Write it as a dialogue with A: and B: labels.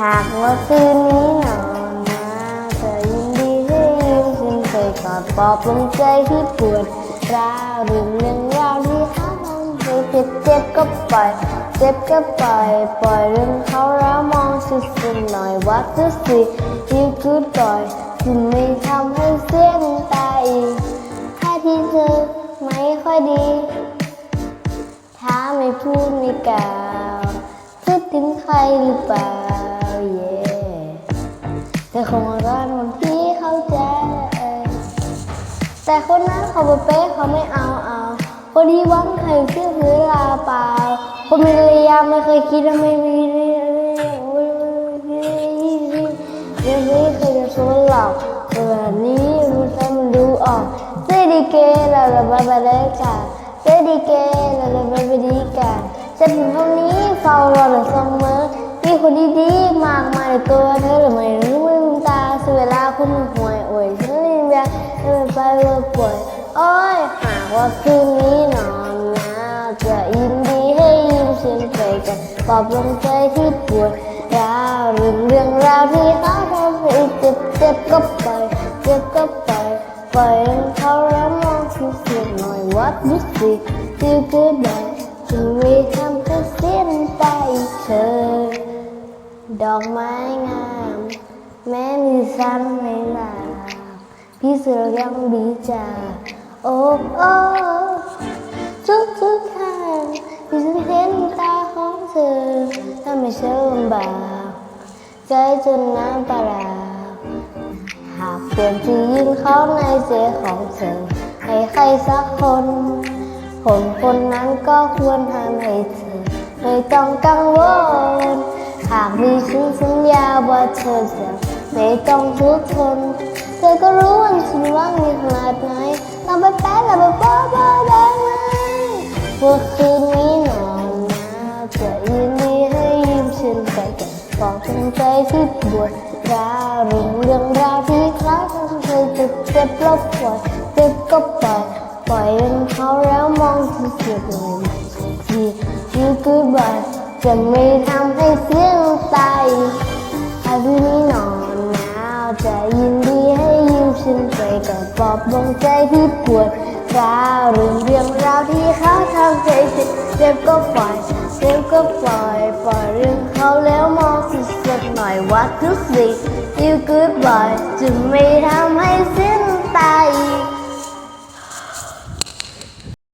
A: หากว่าคืนนี้นอนมาจะยินดีให้ยืมฉันเคยกอดปลอบลงใจที่ปวดร้าวหรือเรื่องราวที่หาทำให้เจ็บเจ็บก็ปล่อย เจ็บก็ปล่อย ปล่อยเรื่องเขาแล้วมองสุดสุดหน่อยว่าจะสิยูกูดปล่อยจะไม่ทำให้เสียน้ำตาอีกถ้าที่เธอไม่ค่อยดีถ้าไม่พูดไม่กล่าวคิดถึงใครหรือเปล่า งรักคนที่เข้าใจ แต่คนนั้นเขาเป๊ะเขาไม่เอาเอาคนที่วังใครเชื่อถือลาเปล่า คนมีระยะไม่เคยคิดว่าไม่มีเรื่องยังไม่เคยจะชวนหลอกแบบนี้มันทำดูออกเจดีเกเราเราไปไปได้กันเจดีเกเราเราไปไปดีกันจะถึงเท่านี้เฝ้ารอแต่เสมอมีคนดีๆมากมายตัวเธอหรือไม่รู้ สียเวลาคุณห่วยโอยฉันลืมยาเออไปเออป่วยโอ้ยหากว่าคืนนี้นอนนะจะยินดีให้ยืมฉันไปกันปลอบลงใจที่ปวดร้าวเรื่องเรื่องราวที่เขาทำให้เจ็บเจ็บก็ปล่อยเจ็บก็ปล่อยปล่อยให้เขาแล้วมองสุดสุดหน่อย What you see feel good ได้จะไม่ทำให้เสียน้ำตาอีกเธอดอกไม้งาม แม้มีซ้ำในหลาพี่เสือยังดีจ่าโอ้โอ้ทุกทุกๆทางที่ฉันเห็นตาของเธอทำให้ฉันลำบากใจจนน้ำตาลาหากเปลี่ยนที่ยืนเขาในเสียของเธอให้ใครสักคนคนคนนั้นก็ควรทำให้เธอ ไม่ต้องกังวล หากมีฉันสัญญาว่าเธอจะ ไม่ต้องทุกข์ทนเธอก็รู้ว่าฉันว่างมีขนาดไหนเราไปแป๊ะเราไปบ้าบ้าได้ไหมว่าคืนนี้นอนนะจะยินดีให้ยืมฉันไปกับบอกจงใจที่ปวดร้าวเรื่องเรื่องราวที่คล้ายทำให้เจ็บเจ็บลบปล่อยเจ็บก็ปล่อยปล่อยเรื่องเขาแล้วมองที่เสียดเลยที่ยูกูบายจะไม่ทำให้เสียน้ อบดวงใจที่ปวดร้าวหรือเรื่องราวที่เขาทำใจผิดเจ็บก็ปล่อยเจ็บก็ปล่อย ปล่อยเรื่องเขาแล้วมองสุดสุดหน่อยว่าทุกสิ่งที่ goodbye จะไม่ทำให้สิ้นตาอี